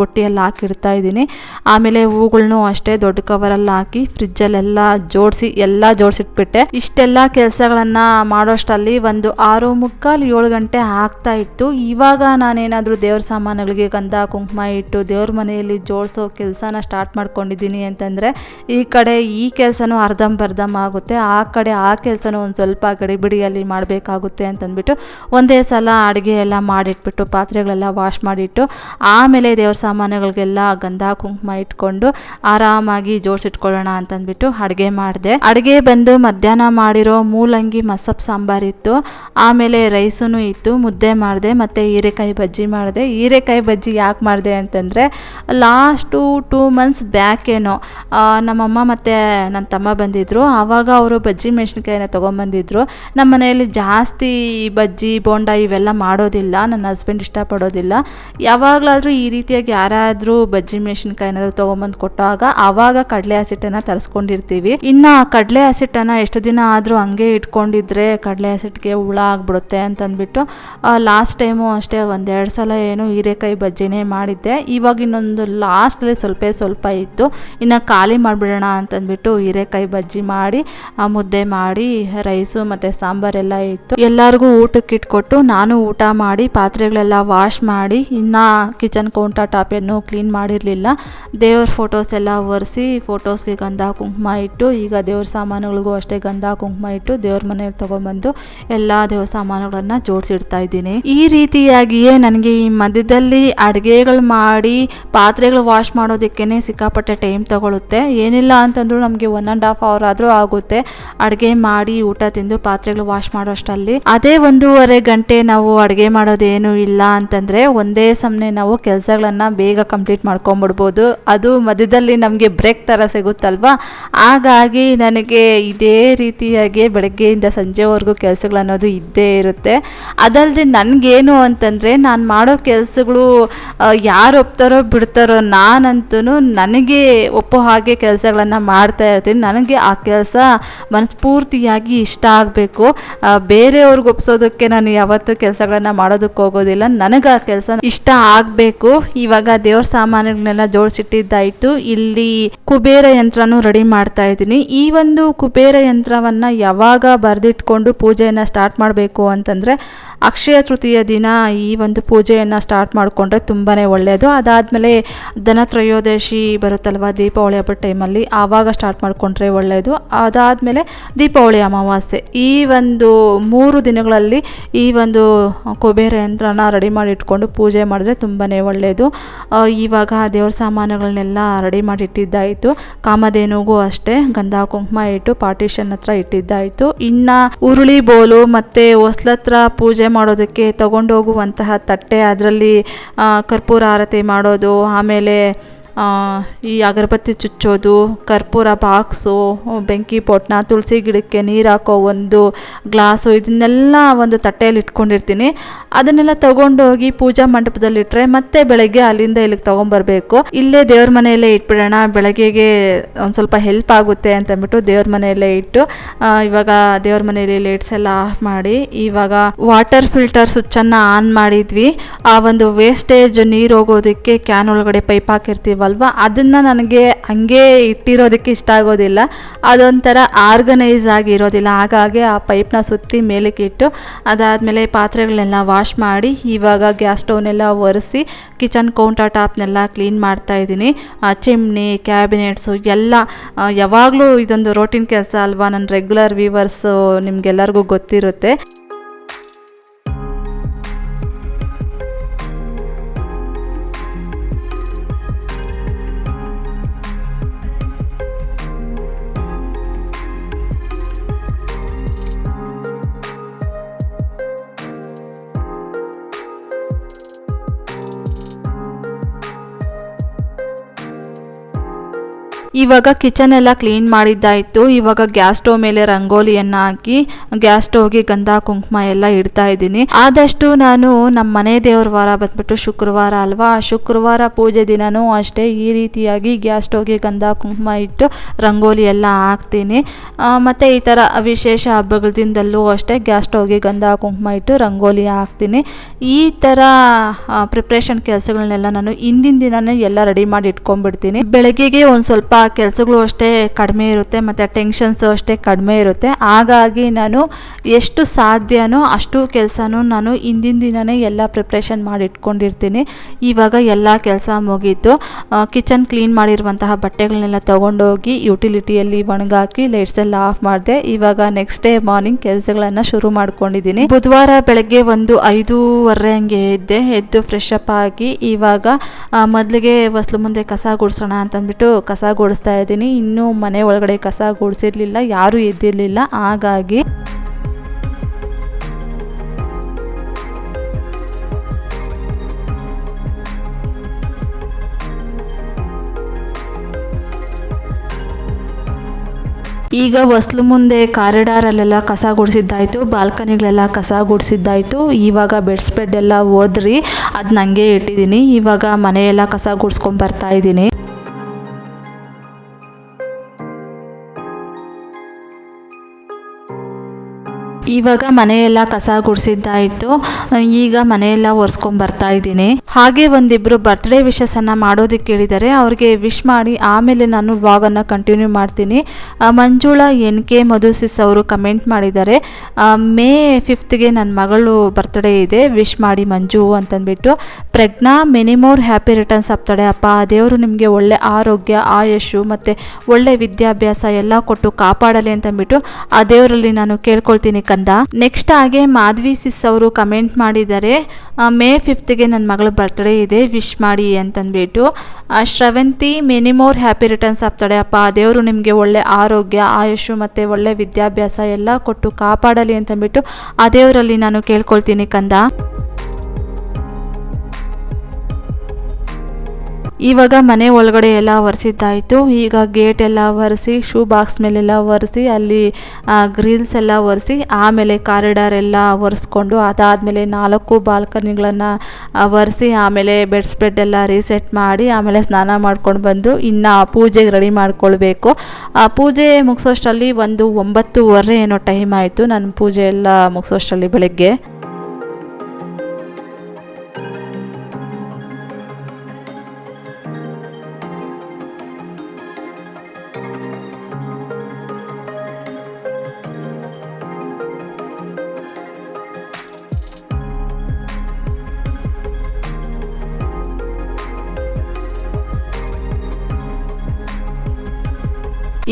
ಬುಟ್ಟಿಯಲ್ಲಿ ಹಾಕಿಡ್ತಾ ಇದ್ದೀನಿ. ಆಮೇಲೆ ಹೂಗಳನ್ನೂ ಅಷ್ಟೇ ದೊಡ್ಡ ಕವರಲ್ಲಿ ಹಾಕಿ ಫ್ರಿಜ್ಜಲ್ಲೆಲ್ಲ ಜೋಡಿಸಿ, ಎಲ್ಲ ಜೋಡಿಸಿಟ್ಬಿಟ್ಟೆ. ಇಷ್ಟೆಲ್ಲ ಕೆಲಸಗಳನ್ನು ಮಾಡೋಷ್ಟರಲ್ಲಿ ಒಂದು ಆರು ಮುಕ್ಕಾಲು ಏಳು ಗಂಟೆ ಆಗ್ತಾ ಇತ್ತು. ಇವಾಗ ನಾನೇನಾದರೂ ದೇವ್ರ ಸಾಮಾನುಗಳಿಗೆ ಗಂಧ, ಕುಂಕುಮ ಇಟ್ಟು ದೇವ್ರ ಮನೆಯಲ್ಲಿ ಜೋಡಿಸೋ ಕೆಲಸನ ಸ್ಟಾರ್ಟ್ ಮಾಡ್ಕೊಂಡಿದ್ದೀನಿ ಅಂತಂದರೆ, ಈ ಕಡೆ ಈ ಕೆಲಸನೂ ಅರ್ಧಂಬರ್ಧಮ್ ಆಗುತ್ತೆ ಆ ಕಡೆ ಆ ಕೆಲಸನೂ ಒಂದು ಸ್ವಲ್ಪ ಗಡಿಬಿಡಿಯಲ್ಲಿ ಮಾಡಬೇಕಾಗುತ್ತೆ ಅಂತಂದ್ಬಿಟ್ಟು ಒಂದೇ ಸಲ ಅಡುಗೆ ಎಲ್ಲ ಮಾಡಿಟ್ಬಿಟ್ಟು, ಪಾತ್ರೆಗಳೆಲ್ಲ ವಾಶ್ ಮಾಡಿಟ್ಟು, ಆಮೇಲೆ ದೇವ್ರ ಸಾಮಾನುಗಳಿಗೆಲ್ಲ ಗಂಧ ಕುಂಕುಮ ಇಟ್ಕೊಂಡು ಆರಾಮಾಗಿ ಜೋಡಿಸಿಟ್ಕೊಳ್ಳೋಣ ಅಂತಂದ್ಬಿಟ್ಟು ಅಡುಗೆ ಮಾಡಿದೆ. ಅಡುಗೆ ಬಂದು ಮಧ್ಯಾಹ್ನ ಮಾಡಿರೋ ಮೂಲಂಗಿ ಮಸಪ್ ಸಾಂಬಾರಿತ್ತು ಆಮೇಲೆ ರೈಸೂ ಇತ್ತು, ಮುದ್ದೆ ಮಾಡಿದೆ, ಮತ್ತು ಹೀರೆಕಾಯಿ ಬಜ್ಜಿ ಮಾಡಿದೆ. ಹೀರೆಕಾಯಿ ಬಜ್ಜಿ ಯಾಕೆ ಮಾಡಿದೆ ಅಂತಂದರೆ ಲಾಸ್ಟು ಟೂ ಮಂತ್ಸ್ ಬ್ಯಾಕೇನೋ ಏನೋ ನಮ್ಮಮ್ಮ ಮತ್ತು ನನ್ನ ತಮ್ಮ ಬಂದಿದ್ದರು ಆವಾಗ ಅವರು ಬಜ್ಜಿ ಮೆಣಸಿನ್ಕಾಯಿನ ತೊಗೊಂಬಂದಿದ್ರು. ನಮ್ಮ ಮನೆಯಲ್ಲಿ ಜಾಸ್ತಿ ಬಜ್ಜಿ, ಬೋಂಡ ಇವೆಲ್ಲ ಮಾಡೋದಿಲ್ಲ. ನನ್ನ ಹಸ್ಬೆಂಡ್ ಇಷ್ಟಪಡೋದಿಲ್ಲ. ಯಾವಾಗಲಾದರೂ ಈ ರೀತಿಯಾಗಿ ಯಾರಾದರೂ ಬಜ್ಜಿ ಮೆಣಸಿನ್ಕಾಯಿ ಏನಾದರೂ ತೊಗೊಂಬಂದು ಕೊಟ್ಟಾಗ ಆವಾಗ ಕಡಲೆ ಹಸಿಟ್ಟನ್ನು ತರಿಸ್ಕೊಂಡಿರ್ತೀವಿ. ಇನ್ನು ಆ ಕಡಲೆ ಹಸಿಟ್ಟನ್ನು ಎಷ್ಟು ದಿನ ಆದರೂ ಹಂಗೆ ಇಟ್ಕೊಂಡಿದ್ರೆ ಕಡಲೆ ಹಸಿಟ್ಟಿಗೆ ಹುಳ ಆಗ್ಬಿಡುತ್ತೆ ಅಂತಂದ್ಬಿಟ್ಟು ಲಾಸ್ಟ್ ಟೈಮು ಅಷ್ಟೇ ಒಂದೆರಡು ಸಲ ಏನು ಹೀರೆಕಾಯಿ ಬಜ್ಜಿನೇ ಮಾಡಿದ್ದೆ. ಇವಾಗ ಇನ್ನೊಂದು ಲಾಸ್ಟಲ್ಲಿ ಸ್ವಲ್ಪ ಸ್ವಲ್ಪ ಇತ್ತು. ಇನ್ನು ಖಾಲಿ ಮಾಡಿಬಿಡೋಣ ಅಂತಂದ್ಬಿಟ್ಟು ಹೀರೆಕಾಯಿ ಬಜ್ಜಿ ಮಾಡಿ ಮುದ್ದೆ ಮಾಡಿ ರೈಸು ಮತ್ತು ಸಾಂಬಾರೆಲ್ಲ ಇತ್ತು. ಎಲ್ಲರಿಗೂ ಊಟಕ್ಕೆ ಇಟ್ಕೊಟ್ಟು ನಾನು ಊಟ ಮಾಡಿ, ಪಾತ್ರೆಗಳೆಲ್ಲ ವಾಶ್ ಮಾಡಿ, ಇನ್ನು ಕಿಚನ್ ಕೌಂಟರ್ ಟಾಪ್ ಏನು ಕ್ಲೀನ್ ಮಾಡಿರಲಿಲ್ಲ. ದೇವ್ರ ಫೋಟೋಸ್ ಎಲ್ಲ ಒರೆಸಿ ಫೋಟೋಸ್ಗೆ ಗಂಧ ಕುಂಕುಮ ಇಟ್ಟು, ಈಗ ದೇವ್ರ ಸಾಮಾನುಗಳಿಗೂ ಅಷ್ಟೇ ಗಂಧ ಕುಂಕುಮ ಇಟ್ಟು ದೇವ್ರ ಮನೇಲಿ ತೊಗೊಂಬಂದು ಎಲ್ಲ ದೇವ್ರ ಸಾಮಾನುಗಳನ್ನು ಜೋಡಿಸಿಡ್ತಾ ಇದ್ದೀನಿ. ಈ ರೀತಿಯಾಗಿಯೇ ನನಗೆ ಈ ಮಧ್ಯದಲ್ಲಿ ಅಡುಗೆಗಳು ಮಾಡಿ, ಪಾತ್ರೆಗಳು ವಾಶ್ ಮಾಡೋದಕ್ಕೇ ಸಿಕ್ಕಾಪಟ್ಟೆ ಟೈಮ್ ತಗೊಳುತ್ತೆ. ಏನಿಲ್ಲ ಅಂತಂದರೂ ನಮಗೆ ಒನ್ ಆ್ಯಂಡ್ ಹಾಫ್ ಅವರ್ ಆದರೂ ಆಗುತ್ತೆ. ಅಡುಗೆ ಮಾಡಿ ಊಟ ತಿಂದು ಪಾತ್ರೆಗಳು ವಾಶ್ ಮಾಡೋಷ್ಟರಲ್ಲಿ ಅದೇ ಒಂದೂವರೆ ಗಂಟೆ ನಾವು ಅಡುಗೆ ಮಾಡೋದೇನು ಇಲ್ಲ ಅಂತಂದರೆ ಒಂದೇ ಸಮನೆ ನಾವು ಕೆಲಸಗಳನ್ನು ಬೇಗ ಕಂಪ್ಲೀಟ್ ಮಾಡ್ಕೊಂಬಿಡ್ಬೋದು. ಅದು ಮಧ್ಯದಲ್ಲಿ ನಮಗೆ ಬ್ರೇಕ್ ಥರ ಸಿಗುತ್ತಲ್ವಾ? ಹಾಗಾಗಿ ನನಗೆ ಇದೇ ರೀತಿಯಾಗಿ ಬೆಳಗ್ಗೆಯಿಂದ ಸಂಜೆವರೆಗೂ ಕೆಲಸಗಳನ್ನೋದು ಇದ್ದೇ ಇರುತ್ತೆ. ಅದಲ್ಲದೆ ನನಗೇನು ಅಂತಂದರೆ ನಾನು ಮಾಡೋ ಕೆಲಸಗಳು ಯಾರು ಒಪ್ತಾರೋ ಬಿಡ್ತಾರೋ ನಾನಂತೂ ನನಗೆ ಒಪ್ಪೋ ಹಾಗೆ ಕೆಲಸಗಳನ್ನು ಮಾಡ್ತಾ ಇರ್ತೀನಿ. ನನಗೆ ಆ ಕೆಲಸ ಮನಸ್ಫೂರ್ತಿಯಾಗಿ ಇಷ್ಟ ಆಗಬೇಕು. ಬೇರೆಯವ್ರಿಗೆ ಒಪ್ಸೋದಕ್ಕೆ ನಾನು ಯಾವತ್ತೂ ಕೆಲಸಗಳನ್ನ ಮಾಡೋದಕ್ಕೆ ಹೋಗೋದಿಲ್ಲ. ನನಗೆ ಆ ಕೆಲಸ ಇಷ್ಟ ಆಗಬೇಕು. ಇವಾಗ ದೇವ್ರ ಸಾಮಾನುಗಳನ್ನೆಲ್ಲ ಜೋಡಿಸಿಟ್ಟಿದ್ದಾಯಿತು. ಇಲ್ಲಿ ಕುಬೇರ ಯಂತ್ರನೂ ರೆಡಿ ಮಾಡ್ತಾ ಇದ್ದೀನಿ. ಈ ಒಂದು ಕುಬೇರ ಯಂತ್ರವನ್ನು ಯಾವಾಗ ಬರೆದಿಟ್ಕೊಂಡು ಪೂಜೆಯನ್ನು ಸ್ಟಾರ್ಟ್ ಮಾಡಬೇಕು ಅಂತಂದರೆ ಅಕ್ಷಯ ತೃತೀಯ ದಿನ ಈ ಒಂದು ಪೂಜೆಯನ್ನು ಸ್ಟಾರ್ಟ್ ಮಾಡಿಕೊಂಡ್ರೆ ತುಂಬಾ ಒಳ್ಳೆಯದು ಅದಾದಮೇಲೆ ದನ ತ್ರಯೋದಶಿ ಬರುತ್ತಲ್ವ ದೀಪಾವಳಿ ಹಬ್ಬದ ಟೈಮಲ್ಲಿ ಆವಾಗ ಸ್ಟಾರ್ಟ್ ಮಾಡಿಕೊಂಡ್ರೆ ಒಳ್ಳೆಯದು ಅದಾದಮೇಲೆ ದೀಪಾವಳಿ ಅಮಾವಾಸ್ಯೆ. ಈ ಒಂದು ಮೂರು ದಿನಗಳಲ್ಲಿ ಈ ಒಂದು ಕುಬೇರ ಯಂತ್ರನ ರೆಡಿ ಮಾಡಿ ಇಟ್ಕೊಂಡು ಪೂಜೆ ಮಾಡಿದ್ರೆ ತುಂಬಾ ಒಳ್ಳೆಯದು ಇವಾಗ ದೇವ್ರ ಸಾಮಾನುಗಳನ್ನೆಲ್ಲ ರೆಡಿ ಮಾಡಿ ಇಟ್ಟಿದ್ದಾಯಿತು. ಕಾಮಧೇನುಗೂ ಅಷ್ಟೇ, ಗಂಧ ಕುಂಕುಮ ಇಟ್ಟು ಪಾರ್ಟಿಷನ್ ಹತ್ರ ಇಟ್ಟಿದ್ದಾಯಿತು. ಇನ್ನು ಉರುಳಿ ಬೋಲು ಮತ್ತು ಹೊಸ್ಲತ್ರ ಪೂಜೆ ಮಾಡೋದಕ್ಕೆ ತಗೊಂಡೋಗುವಂತಹ ತಟ್ಟೆ, ಅದರಲ್ಲಿ ಕರ್ಪೂರ ಆರತಿ ಮಾಡೋದು, ಆಮೇಲೆ ಈ ಅಗರಬತ್ತಿ ಚುಚ್ಚೋದು, ಕರ್ಪೂರ ಬಾಕ್ಸು ಬೆಂಕಿ ಪೊಟ್ನ, ತುಳಸಿ ಗಿಡಕ್ಕೆ ನೀರು ಹಾಕೋ ಒಂದು ಗ್ಲಾಸು, ಇದನ್ನೆಲ್ಲ ಒಂದು ತಟ್ಟೆಯಲ್ಲಿ ಇಟ್ಕೊಂಡಿರ್ತೀನಿ. ಅದನ್ನೆಲ್ಲ ತಗೊಂಡೋಗಿ ಪೂಜಾ ಮಂಟಪದಲ್ಲಿಟ್ಟರೆ ಮತ್ತೆ ಬೆಳಗ್ಗೆ ಅಲ್ಲಿಂದ ಇಲ್ಲಿಗೆ ತೊಗೊಂಬರ್ಬೇಕು. ಇಲ್ಲೇ ದೇವ್ರ ಮನೆಯಲ್ಲೇ ಇಟ್ಬಿಡೋಣ, ಬೆಳಗ್ಗೆಗೆ ಒಂದು ಸ್ವಲ್ಪ ಹೆಲ್ಪ್ ಆಗುತ್ತೆ ಅಂತಂದ್ಬಿಟ್ಟು ದೇವ್ರ ಮನೆಯಲ್ಲೇ ಇಟ್ಟು ಇವಾಗ ದೇವ್ರ ಮನೆಯಲ್ಲಿ ಲೈಟ್ಸ್ ಎಲ್ಲ ಆಫ್ ಮಾಡಿ, ಇವಾಗ ವಾಟರ್ ಫಿಲ್ಟರ್ ಸ್ವಿಚ್ಚನ್ನು ಆನ್ ಮಾಡಿದ್ವಿ. ಆ ಒಂದು ವೇಸ್ಟೇಜ್ ನೀರು ಹೋಗೋದಕ್ಕೆ ಕ್ಯಾನ್ ಒಳಗಡೆ ಪೈಪ್ ಹಾಕಿರ್ತೀವಲ್ವ ಅದನ್ನು ನನಗೆ ಹಂಗೆ ಇಟ್ಟಿರೋದಕ್ಕೆ ಇಷ್ಟ ಆಗೋದಿಲ್ಲ. ಅದೊಂಥರ ಆರ್ಗನೈಸ್ ಆಗಿ ಇರೋದಿಲ್ಲ. ಹಾಗಾಗಿ ಆ ಪೈಪ್ನ ಸುತ್ತಿ ಮೇಲಕ್ಕೆ ಇಟ್ಟು ಅದಾದಮೇಲೆ ಪಾತ್ರೆಗಳನ್ನೆಲ್ಲ ವಾಶ್ ಮಾಡಿ ಇವಾಗ ಗ್ಯಾಸ್ ಸ್ಟೌವ್ನೆಲ್ಲ ಒರೆಸಿ ಕಿಚನ್ ಕೌಂಟರ್ ಟಾಪ್ನೆಲ್ಲ ಕ್ಲೀನ್ ಮಾಡ್ತಾ ಇದ್ದೀನಿ. ಚಿಮ್ನಿ ಕ್ಯಾಬಿನೆಟ್ಸು ಎಲ್ಲ ಯಾವಾಗಲೂ ಇದೊಂದು ರೋಟೀನ್ ಕೆಲಸ ಅಲ್ವಾ? ನನ್ನ ರೆಗ್ಯುಲರ್ ವ್ಯೂವರ್ಸು ನಿಮ್ಗೆಲ್ಲರಿಗೂ ಗೊತ್ತಿರುತ್ತೆ. ಇವಾಗ ಕಿಚನ್ ಎಲ್ಲ ಕ್ಲೀನ್ ಮಾಡಿದ್ದಾಯಿತು. ಇವಾಗ ಗ್ಯಾಸ್ ಸ್ಟೋವ್ ಮೇಲೆ ರಂಗೋಲಿಯನ್ನು ಹಾಕಿ ಗ್ಯಾಸ್ ಸ್ಟೋವ್ಗೆ ಗಂಧ, ಕುಂಕುಮ ಎಲ್ಲ ಇಡ್ತಾ ಇದ್ದೀನಿ. ಆದಷ್ಟು ನಾನು ನಮ್ಮ ಮನೆ ದೇವ್ರ ವಾರ ಬಂದ್ಬಿಟ್ಟು ಶುಕ್ರವಾರ ಅಲ್ವಾ? ಶುಕ್ರವಾರ ಪೂಜೆ ದಿನನೂ ಅಷ್ಟೇ ಈ ರೀತಿಯಾಗಿ ಗ್ಯಾಸ್ ಸ್ಟವ್ಗೆ ಗಂಧ, ಕುಂಕುಮ ಇಟ್ಟು ರಂಗೋಲಿ ಎಲ್ಲ ಹಾಕ್ತೀನಿ. ಮತ್ತು ಮತ್ತೆ ಈ ಥರ ವಿಶೇಷ ಹಬ್ಬಗಳ ದಿನದಲ್ಲೂ ಅಷ್ಟೇ ಗ್ಯಾಸ್ ಸ್ಟವ್ಗೆ ಗಂಧ, ಕುಂಕುಮ ಇಟ್ಟು ರಂಗೋಲಿ ಹಾಕ್ತೀನಿ. ಈ ಥರ ಪ್ರಿಪ್ರೇಷನ್ ಕೆಲಸಗಳನ್ನೆಲ್ಲ ನಾನು ಹಿಂದಿನ ದಿನನೇ ಎಲ್ಲ ರೆಡಿ ಮಾಡಿ ಇಟ್ಕೊಂಡ್ಬಿಡ್ತೀನಿ. ಬೆಳಗ್ಗೆಗೆ ಒಂದು ಸ್ವಲ್ಪ ಕೆಲಸಗಳು ಅಷ್ಟೇ ಕಡಿಮೆ ಇರುತ್ತೆ, ಮತ್ತು ಟೆನ್ಷನ್ಸು ಅಷ್ಟೇ ಕಡಿಮೆ ಇರುತ್ತೆ. ಹಾಗಾಗಿ ನಾನು ಎಷ್ಟು ಸಾಧ್ಯನೋ ಅಷ್ಟು ಕೆಲಸನೂ ನಾನು ಹಿಂದಿನ ದಿನವೇ ಎಲ್ಲ ಪ್ರಿಪ್ರೇಷನ್ ಮಾಡಿ ಇಟ್ಕೊಂಡಿರ್ತೀನಿ. ಇವಾಗ ಎಲ್ಲ ಕೆಲಸ ಮುಗೀತು. ಕಿಚನ್ ಕ್ಲೀನ್ ಮಾಡಿರುವಂತಹ ಬಟ್ಟೆಗಳನ್ನೆಲ್ಲ ತೊಗೊಂಡೋಗಿ ಯುಟಿಲಿಟಿಯಲ್ಲಿ ಒಣಗಾಕಿ ಲೈಟ್ಸ್ ಎಲ್ಲ ಆಫ್ ಮಾಡಿದೆ. ಇವಾಗ ನೆಕ್ಸ್ಟ್ ಡೇ ಮಾರ್ನಿಂಗ್ ಕೆಲಸಗಳನ್ನು ಶುರು ಮಾಡ್ಕೊಂಡಿದ್ದೀನಿ. ಬುಧವಾರ ಬೆಳಗ್ಗೆ ಒಂದು ಐದೂವರೆ ಹಂಗೆ ಎದ್ದೆ. ಎದ್ದು ಫ್ರೆಶ್ ಅಪ್ ಆಗಿ ಇವಾಗ ಮೊದಲಿಗೆ ಹೊಸ್ಲು ಮುಂದೆ ಕಸ ಗುಡಿಸೋಣ ಅಂತಂದ್ಬಿಟ್ಟು ಕಸ ಗುಡಿಸ್ತಾ ಇದ್ದೀನಿ. ಇನ್ನೂ ಮನೆ ಒಳಗಡೆ ಕಸ ಗುಡಿಸಿರ್ಲಿಲ್ಲ, ಯಾರೂ ಎದ್ದಿರಲಿಲ್ಲ. ಹಾಗಾಗಿ ಈಗ ಹೊಸ್ಲು ಮುಂದೆ ಕಾರಿಡಾರಲ್ಲೆಲ್ಲ ಕಸ ಗುಡಿಸಿದ್ದಾಯಿತು, ಬಾಲ್ಕನಿಗಳೆಲ್ಲ ಕಸ ಗುಡಿಸಿದ್ದಾಯಿತು. ಇವಾಗ ಬೆಡ್ಸ್ ಬೆಡ್ ಎಲ್ಲ ಓದ್ರಿ ಅದು ನನಗೆ ಇಟ್ಟಿದ್ದೀನಿ. ಇವಾಗ ಮನೆಯೆಲ್ಲ ಕಸ ಗುಡಿಸ್ಕೊಂಡು ಬರ್ತಾ ಇದ್ದೀನಿ. ಇವಾಗ ಮನೆಯೆಲ್ಲ ಕಸ ಗುಡಿಸಿದ್ದಾಯಿತು. ಈಗ ಮನೆಯೆಲ್ಲ ಒರೆಸ್ಕೊಂಡು ಬರ್ತಾ ಇದ್ದೀನಿ. ಹಾಗೆ ಒಂದಿಬ್ಬರು ಬರ್ತ್ಡೇ ವಿಶಸ್ಸನ್ನು ಮಾಡೋದಕ್ಕೆ ಕೇಳಿದರೆ ಅವ್ರಿಗೆ ವಿಶ್ ಮಾಡಿ ಆಮೇಲೆ ನಾನು ವ್ಲಾಗನ್ನು ಕಂಟಿನ್ಯೂ ಮಾಡ್ತೀನಿ. ಮಂಜುಳಾ, ಎನ್ ಕೆ ಮಧುಸಿಸ್ ಅವರು ಕಮೆಂಟ್ ಮಾಡಿದ್ದಾರೆ. ಮೇ ಫಿಫ್ತ್ಗೆ ನನ್ನ ಮಗಳು ಬರ್ತ್ಡೇ ಇದೆ ವಿಶ್ ಮಾಡಿ ಮಂಜು ಅಂತಂದ್ಬಿಟ್ಟು. ಪ್ರಜ್ಞಾ ಮೆನಿಮೋರ್ ಹ್ಯಾಪಿ ರಿಟರ್ನ್ಸ್ ಆಗ್ತಾಳೆ ಅಪ್ಪ. ದೇವರು ನಿಮಗೆ ಒಳ್ಳೆ ಆರೋಗ್ಯ ಆಯಶು ಮತ್ತು ಒಳ್ಳೆ ವಿದ್ಯಾಭ್ಯಾಸ ಎಲ್ಲ ಕೊಟ್ಟು ಕಾಪಾಡಲಿ ಅಂತಂದ್ಬಿಟ್ಟು ಆ ದೇವರಲ್ಲಿ ನಾನು ಕೇಳ್ಕೊಳ್ತೀನಿ ಕಂದ. ನೆಕ್ಸ್ಟ್ ಹಾಗೆ ಮಾಧವಿ ಸಿಸ್ ಅವರು ಕಮೆಂಟ್ ಮಾಡಿದ್ದಾರೆ. ಮೇ ಫಿಫ್ತ್ಗೆ ನನ್ನ ಮಗಳ ಬರ್ತ್ಡೇ ಇದೆ ವಿಶ್ ಮಾಡಿ ಅಂತಂದ್ಬಿಟ್ಟು ಶ್ರವಂತಿ ಶ್ರವಂತಿ ಮೆನಿಮೋರ್ ಹ್ಯಾಪಿ ರಿಟರ್ನ್ಸ್ ಆಗ್ತಾಳೆ. ಅಪ್ಪ ದೇವರು ನಿಮಗೆ ಒಳ್ಳೆ ಆರೋಗ್ಯ, ಆಯುಷು ಮತ್ತು ಒಳ್ಳೆ ವಿದ್ಯಾಭ್ಯಾಸ ಎಲ್ಲ ಕೊಟ್ಟು ಕಾಪಾಡಲಿ ಅಂತಂದ್ಬಿಟ್ಟು, ಆ ದೇವರಲ್ಲಿ ನಾನು ಕೇಳ್ಕೊಳ್ತೀನಿ ಕಂದ. ಇವಾಗ ಮನೆ ಒಳಗಡೆ ಎಲ್ಲ ಒರೆಸಿದ್ದಾಯಿತು. ಈಗ ಗೇಟ್ ಎಲ್ಲ ಒರೆಸಿ ಶೂ ಬಾಕ್ಸ್ ಮೇಲೆಲ್ಲ ಒರೆಸಿ, ಅಲ್ಲಿ ಗ್ರಿಲ್ಸ್ ಎಲ್ಲ ಒರೆಸಿ, ಆಮೇಲೆ ಕಾರಿಡಾರ್ ಎಲ್ಲ ಒರೆಸ್ಕೊಂಡು, ಅದಾದಮೇಲೆ ನಾಲ್ಕು ಬಾಲ್ಕನಿಗಳನ್ನು ಒರೆಸಿ, ಆಮೇಲೆ ಬೆಡ್ಸ್ ಬೆಡ್ ಎಲ್ಲ ರೀಸೆಟ್ ಮಾಡಿ, ಆಮೇಲೆ ಸ್ನಾನ ಮಾಡ್ಕೊಂಡು ಬಂದು, ಇನ್ನು ಪೂಜೆಗೆ ರೆಡಿ ಮಾಡ್ಕೊಳ್ಬೇಕು. ಆ, ಪೂಜೆ ಮುಗಿಸೋಷ್ಟರಲ್ಲಿ ಒಂದು ಒಂಬತ್ತುವರೆ ಏನೋ ಟೈಮ್ ಆಯಿತು. ನಾನು ಪೂಜೆ ಎಲ್ಲ ಮುಗಿಸೋಷ್ಟರಲ್ಲಿ ಬೆಳಗ್ಗೆ.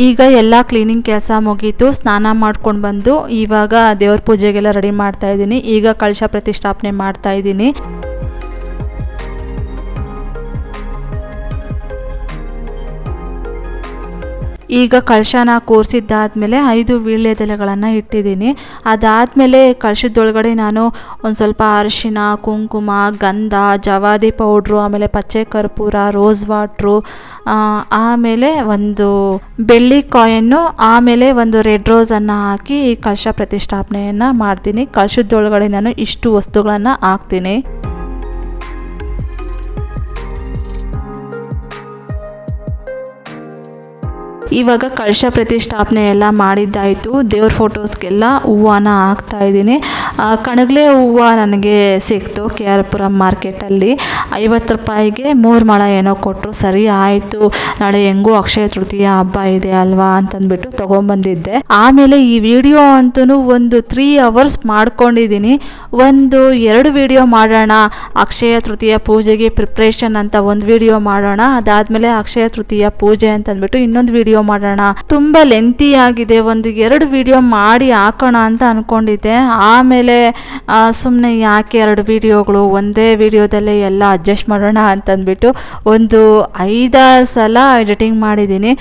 ಈಗ ಎಲ್ಲ ಕ್ಲೀನಿಂಗ್ ಕೆಲಸ ಮುಗೀತು, ಸ್ನಾನ ಮಾಡ್ಕೊಂಡು ಬಂದು ಇವಾಗ ದೇವ್ರ ಪೂಜೆಗೆಲ್ಲ ರೆಡಿ ಮಾಡ್ತಾ ಇದ್ದೀನಿ. ಈಗ ಕಳಶ ಪ್ರತಿಷ್ಠಾಪನೆ ಮಾಡ್ತಾ ಇದ್ದೀನಿ. ಈಗ ಕಳಶನ ಕೂರಿಸಿದ್ದಾದಮೇಲೆ ಐದು ವೀಳ್ಯದೆಲೆಗಳನ್ನು ಇಟ್ಟಿದ್ದೀನಿ. ಅದಾದಮೇಲೆ ಕಳಶದೊಳಗಡೆ ನಾನು ಒಂದು ಸ್ವಲ್ಪ ಅರಿಶಿನ ಕುಂಕುಮ, ಗಂಧ, ಜವಾದಿ ಪೌಡ್ರು, ಆಮೇಲೆ ಪಚ್ಚೆ ಕರ್ಪೂರ, ರೋಸ್ ವಾಟ್ರು ಆಮೇಲೆ ಒಂದು ಬೆಳ್ಳಿ ಕಾಯನ್ನು, ಆಮೇಲೆ ಒಂದು ರೆಡ್ ರೋಸನ್ನು ಹಾಕಿ ಈ ಕಳಶ ಪ್ರತಿಷ್ಠಾಪನೆಯನ್ನು ಮಾಡ್ತೀನಿ. ಕಳಶದೊಳಗಡೆ ನಾನು ಇಷ್ಟು ವಸ್ತುಗಳನ್ನು ಹಾಕ್ತೀನಿ. ಇವಾಗ ಕಳಶ ಪ್ರತಿಷ್ಠಾಪನೆ ಎಲ್ಲ ಮಾಡಿದ್ದಾಯಿತು. ದೇವ್ರ ಫೋಟೋಸ್ಗೆಲ್ಲ ಹೂವನ ಹಾಕ್ತಾ ಇದ್ದೀನಿ. ಕಣಗಲೆ ಹೂವು ನನಗೆ ಸಿಕ್ತು ಕೆ ಆರ್ ಪುರಂ ಮಾರ್ಕೆಟಲ್ಲಿ. ಐವತ್ತು ರೂಪಾಯಿಗೆ ಮೂರು ಮೊಳ ಏನೋ ಕೊಟ್ಟರು ಸರಿ ಆಯಿತು. ನಾಳೆ ಹೆಂಗೂ ಅಕ್ಷಯ ತೃತೀಯ ಹಬ್ಬ ಇದೆ ಅಲ್ವಾ ಅಂತಂದ್ಬಿಟ್ಟು ತೊಗೊಂಬಂದಿದ್ದೆ. ಆಮೇಲೆ ಈ ವಿಡಿಯೋ ಅಂತೂ ಒಂದು ತ್ರೀ ಅವರ್ಸ್ ಮಾಡ್ಕೊಂಡಿದ್ದೀನಿ. ಒಂದು, ಎರಡು ವಿಡಿಯೋ ಮಾಡೋಣ. ಅಕ್ಷಯ ತೃತೀಯ ಪೂಜೆಗೆ ಪ್ರಿಪ್ರೇಷನ್ ಅಂತ ಒಂದು ವಿಡಿಯೋ ಮಾಡೋಣ. ಅದಾದಮೇಲೆ ಅಕ್ಷಯ ತೃತೀಯ ಪೂಜೆ ಅಂತಂದ್ಬಿಟ್ಟು ಇನ್ನೊಂದು ವಿಡಿಯೋ ಮಾಡೋಣ. ತುಂಬ ಲೆಂತಿ ಆಗಿದೆ. ಒಂದು ಎರಡು ವಿಡಿಯೋ ಮಾಡಿ ಹಾಕೋಣ ಅಂತ ಅಂದ್ಕೊಂಡಿದ್ದೆ ಆಮೇಲೆ ಸುಮ್ಮನೆ ಯಾಕೆ ಎರಡು ವಿಡಿಯೋಗಳು? ಒಂದೇ ವಿಡಿಯೋದಲ್ಲೇ ಎಲ್ಲ ಅಡ್ಜಸ್ಟ್ ಮಾಡೋಣ ಅಂತಂದ್ಬಿಟ್ಟು ಒಂದು ಐದಾರು ಸಲ ಎಡಿಟಿಂಗ್ ಮಾಡಿದ್ದೀನಿ.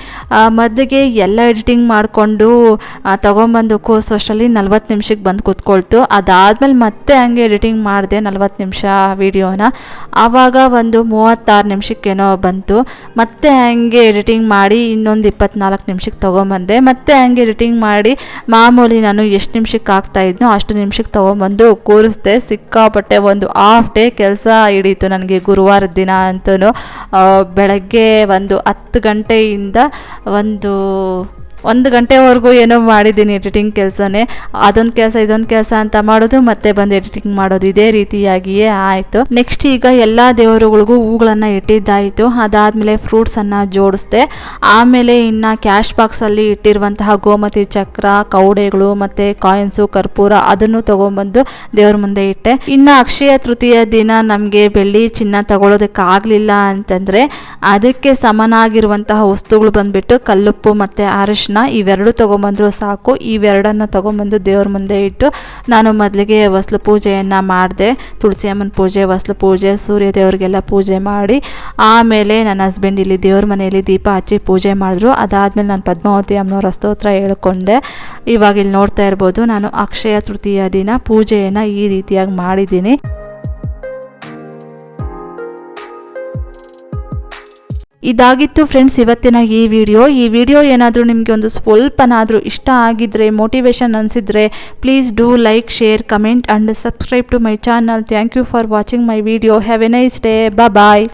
ಮೊದಲಿಗೆ ಎಲ್ಲ ಎಡಿಟಿಂಗ್ ಮಾಡಿಕೊಂಡು ತೊಗೊಂಬಂದು ಕೋರ್ಸೋಷ್ಟರಲ್ಲಿ ನಲ್ವತ್ತು ನಿಮಿಷಕ್ಕೆ ಬಂದು ಕೂತ್ಕೊಳ್ತು. ಅದಾದಮೇಲೆ ಮತ್ತೆ ಹಂಗೆ ಎಡಿಟಿಂಗ್ ಮಾಡಿದೆ ನಲ್ವತ್ತು ನಿಮಿಷ ವೀಡಿಯೋನ. ಆವಾಗ ಒಂದು ಮೂವತ್ತಾರು ನಿಮಿಷಕ್ಕೇನೋ ಬಂತು. ಮತ್ತೆ ಹಂಗೆ ಎಡಿಟಿಂಗ್ ಮಾಡಿ ಇನ್ನೊಂದು ಇಪ್ಪತ್ನಾಲ್ಕು ನಿಮಿಷಕ್ಕೆ ತೊಗೊಂಬಂದೆ. ಮತ್ತೆ ಹಂಗೆ ಎಡಿಟಿಂಗ್ ಮಾಡಿ ಮಾಮೂಲಿ ನಾನು ಎಷ್ಟು ನಿಮಿಷಕ್ಕೆ ಆಗ್ತಾಯಿದ್ನೋ ಅಷ್ಟು ನಿಮಿಷಕ್ಕೆ ತೊಗೊಂಬಂದು ಕೂರಿಸ್ದೆ. ಸಿಕ್ಕಾಪಟ್ಟೆ ಒಂದು ಹಾಫ್ ಡೇ ಕೆಲಸ ಹಿಡೀತು ನನಗೆ ಗುರುವಾರದ ದಿನ ಅಂತೂ ಬೆಳಗ್ಗೆ ಒಂದು ಹತ್ತು ಗಂಟೆಯಿಂದ ಒಂದು ಒಂದು ಗಂಟೆವರೆಗೂ ಏನೋ ಮಾಡಿದ್ದೀನಿ ಎಡಿಟಿಂಗ್ ಕೆಲಸನೇ. ಅದೊಂದು ಕೆಲಸ, ಇದೊಂದು ಕೆಲಸ ಅಂತ ಮಾಡೋದು, ಮತ್ತೆ ಬಂದು ಎಡಿಟಿಂಗ್ ಮಾಡೋದು ಇದೇ ರೀತಿಯಾಗಿಯೇ ಆಯಿತು. ನೆಕ್ಸ್ಟ್ ಈಗ ಎಲ್ಲ ದೇವರುಗಳಿಗೂ ಹೂಗಳನ್ನು ಇಟ್ಟಿದ್ದಾಯಿತು. ಅದಾದಮೇಲೆ ಫ್ರೂಟ್ಸನ್ನು ಜೋಡಿಸ್ದೆ. ಆಮೇಲೆ ಇನ್ನು ಕ್ಯಾಶ್ ಬಾಕ್ಸಲ್ಲಿ ಇಟ್ಟಿರುವಂತಹ ಗೋಮತಿ ಚಕ್ರ, ಕೌಡೆಗಳು, ಮತ್ತು ಕಾಯಿನ್ಸು ಕರ್ಪೂರ ಅದನ್ನು ತೊಗೊಂಬಂದು ದೇವ್ರ ಮುಂದೆ ಇಟ್ಟೆ. ಇನ್ನು ಅಕ್ಷಯ ತೃತೀಯ ದಿನ ನಮಗೆ ಬೆಳ್ಳಿ ಚಿನ್ನ ತಗೊಳ್ಳೋದಕ್ಕಾಗಲಿಲ್ಲ ಅಂತಂದರೆ, ಅದಕ್ಕೆ ಸಮನಾಗಿರುವಂತಹ ವಸ್ತುಗಳು ಬಂದುಬಿಟ್ಟು ಕಲ್ಲುಪ್ಪು ಮತ್ತು ಅರಿಶಿನ ಇವೆರಡು ತೊಗೊಂಬಂದ್ರು ಸಾಕು, ಇವೆರಡನ್ನು ತೊಗೊಂಬಂದು ದೇವ್ರ ಮುಂದೆ ಇಟ್ಟು ನಾನು ಮೊದಲಿಗೆ ಹೊಸ್ಲು ಪೂಜೆಯನ್ನು ಮಾಡಿದೆ. ತುಳಸಿ ಅಮ್ಮನ ಪೂಜೆ, ಹೊಸ್ಲು ಪೂಜೆ, ಸೂರ್ಯ ದೇವರಿಗೆಲ್ಲ ಪೂಜೆ ಮಾಡಿ, ಆಮೇಲೆ ನನ್ನ ಹಸ್ಬೆಂಡ್ ಇಲ್ಲಿ ದೇವ್ರ ಮನೆಯಲ್ಲಿ ದೀಪ ಹಚ್ಚಿ ಪೂಜೆ ಮಾಡಿದ್ರು. ಅದಾದಮೇಲೆ ನಾನು ಪದ್ಮಾವತಿ ಅಮ್ಮನವರ ಸ್ತೋತ್ರ ಹೇಳ್ಕೊಂಡೆ. ಇವಾಗ ಇಲ್ಲಿ ನೋಡ್ತಾ ಇರ್ಬೋದು, ನಾನು ಅಕ್ಷಯ ತೃತೀಯ ದಿನ ಪೂಜೆಯನ್ನು ಈ ರೀತಿಯಾಗಿ ಮಾಡಿದ್ದೀನಿ. ಇದಾಗಿತ್ತು ಫ್ರೆಂಡ್ಸ್, ಇವತ್ತಿನ ಈ ವಿಡಿಯೋ. ಈ ವಿಡಿಯೋ ಏನಾದರೂ ನಿಮಗೆ ಒಂದು ಸ್ವಲ್ಪನಾದರೂ ಇಷ್ಟ ಆಗಿದ್ದರೆ ಮೋಟಿವೇಶನ್ ಅನಿಸಿದ್ರೆ please do like share comment and subscribe to my channel thank you for watching my video have a nice day bye